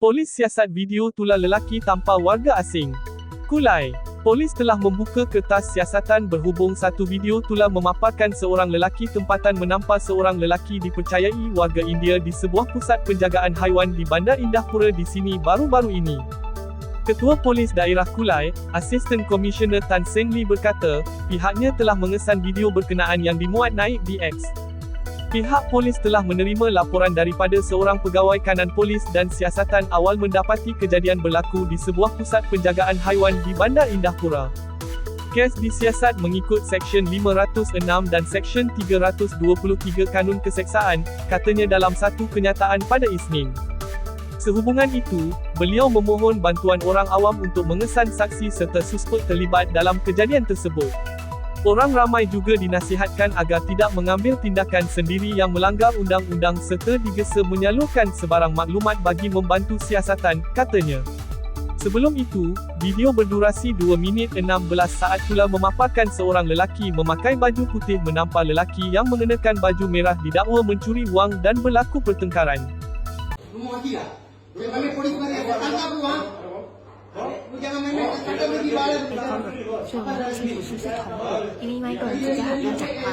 Polis siasat video tular lelaki tanpa warga asing. Kulai. Polis telah membuka kertas siasatan berhubung satu video tular memaparkan seorang lelaki tempatan menampar seorang lelaki dipercayai warga India di sebuah pusat penjagaan haiwan di Bandar Indahpura di sini baru-baru ini. Ketua Polis Daerah Kulai, Asisten Komisioner Tan Seng Lee berkata, pihaknya telah mengesan video berkenaan yang dimuat naik di X. Pihak polis telah menerima laporan daripada seorang pegawai kanan polis dan siasatan awal mendapati kejadian berlaku di sebuah pusat penjagaan haiwan di Bandar Indahpura. Kes disiasat mengikut Seksyen 506 dan Seksyen 323 Kanun Keseksaan, katanya dalam satu kenyataan pada Isnin. Sehubungan itu, beliau memohon bantuan orang awam untuk mengesan saksi serta suspek terlibat dalam kejadian tersebut. Orang ramai juga dinasihatkan agar tidak mengambil tindakan sendiri yang melanggar undang-undang serta digesa menyalurkan sebarang maklumat bagi membantu siasatan, katanya. Sebelum itu, video berdurasi 2 minit 16 saat pula memaparkan seorang lelaki memakai baju putih menampar lelaki yang mengenakan baju merah didakwa mencuri wang dan berlaku pertengkaran. Mau mati lah. Boleh balik polis 被包容所以我们不清楚是不是同一，因为另外一个人直接喊他讲话。